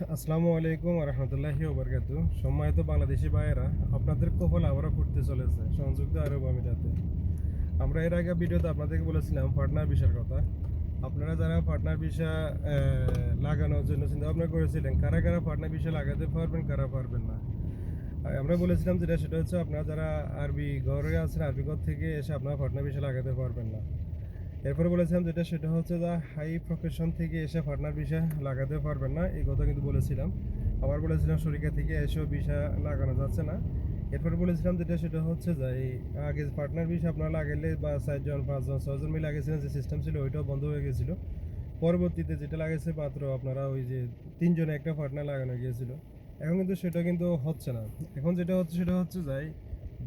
আসসালামু আলাইকুম রহমতুল্লাহি ওবরকাত সম্মানিত বাংলাদেশি ভাইয়েরা, আপনাদের কপাল আবারও ফুটতে চলেছে, সংযুক্ত আরব আমিরাতে। আমরা এর আগে ভিডিওতে আপনাদেরকে বলেছিলাম পার্টনার ভিসার কথা। আপনারা যারা পার্টনার ভিসা লাগানোর জন্য চিন্তা ভাবনা করেছিলেন, কারা কারা পার্টনার ভিসা লাগাতে পারবেন, কারা পারবেন না? আমরা বলেছিলাম যেটা, সেটা হচ্ছে আপনারা যারা আরবি ঘরে আছেন, আরবি ঘর থেকে এসে আপনারা পার্টনার ভিসা লাগাতে পারবেন না। এরপরে বলেছিলাম যেটা, সেটা হচ্ছে যা হাই প্রফেশন থেকে এসে পার্টনার ভিসা লাগাতে পারবেন না, এই কথা কিন্তু বলেছিলাম। আবার বলেছিলাম শরিকা থেকে এসেও ভিসা লাগানো যাচ্ছে না। এরপরে বলেছিলাম যেটা, সেটা হচ্ছে যে এই আগে পার্টনার ভিসা আপনারা লাগাইলে বা চারজন, পাঁচজন ছজন মিলে লাগিয়েছিলেন যে সিস্টেম ছিল, ওইটাও বন্ধ হয়ে গেছিল। পরবর্তীতে যেটা লাগাইছে মাত্র আপনারা ওই যে তিনজনে একটা পার্টনার লাগানো গিয়েছিল। এখন কিন্তু সেটা কিন্তু হচ্ছে না। এখন যেটা হচ্ছে, সেটা হচ্ছে যাই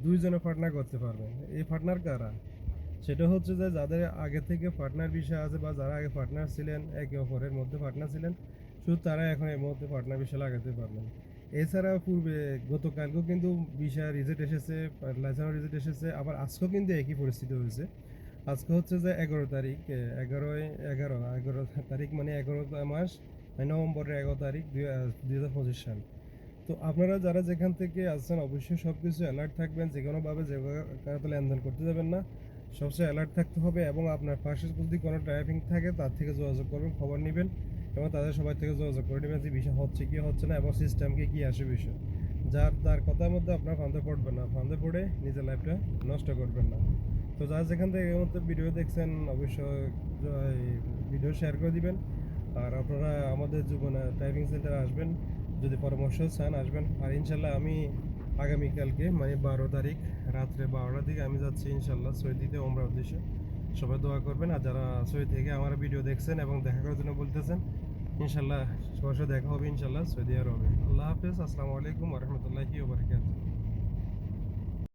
দুইজনে পার্টনার করতে পারবেন। এই পার্টনার কারা? সেটা হচ্ছে যে যাদের আগে থেকে পার্টনার বিষয় আছে বা যারা আগে পার্টনার ছিলেন, একে অপরের মধ্যে পার্টনার ছিলেন, শুধু তারা এখন এর মধ্যে পার্টনার বিষয় লাগাতে পারবেন। এছাড়া পূর্বে গতকালকেও কিন্তু বিষয় রিজেক্ট এসেছে লাইসেন্স রিজেক্ট এসেছে, আবার আজকেও কিন্তু একই পরিস্থিতি হয়েছে। আজকে হচ্ছে যে এগারো তারিখ এগারোই এগারো এগারো তারিখ মানে এগারো মাস মানে নভেম্বরের এগারো তারিখ দুই হাজার পঁচিশ সাল। তো আপনারা যারা যেখান থেকে আসছেন অবশ্যই সব কিছু অ্যালার্ট থাকবেন যে কোনোভাবে যে লেনদেন করতে যাবেন না। সবসময় অ্যালার্ট থাকতে হবে এবং আপনার পাশে যদি কোনো ড্রাইভিং থাকে, তার থেকে যোগাযোগ করবেন, খবর নেবেন এবং তাদের সবাই থেকে যোগাযোগ করে নেবেন যে বিষয় হচ্ছে কি, হচ্ছে না এবং সিস্টেমকে কী আসে বিষয়। যার, তার কথার মধ্যে আপনার ফান্দে পড়বেন না, ফান্দে পড়ে নিজের লাইফটা নষ্ট করবেন না। তো যারা যেখান থেকে এই মধ্যে ভিডিও দেখছেন, অবশ্যই ভিডিও শেয়ার করে দিবেন। আর আপনারা আমাদের জীবনে ড্রাইভিং সেন্টারে আসবেন, যদি পরামর্শ চান আসবেন। আর ইনশাল্লাহ আমি আগামীকালকে মানে বারো তারিখ রাত্রে বারোটার দিকে আমি যাচ্ছি ইনশাল্লাহ সৈদিতে ওমরা উদ্দেশ্যে। সবাই দোয়া করবেন আর যারা সৈয়দ থেকে আমার ভিডিও দেখছেন এবং দেখা করার জন্য বলতেছেন, ইনশাল্লাহ সবার সাথে দেখা হবে, ইনশাল্লাহ সৈয়দি আর হবে। আল্লাহ হাফিজ, আসসালামু আলাইকুম রহমতুল্লাহি ওবরকাত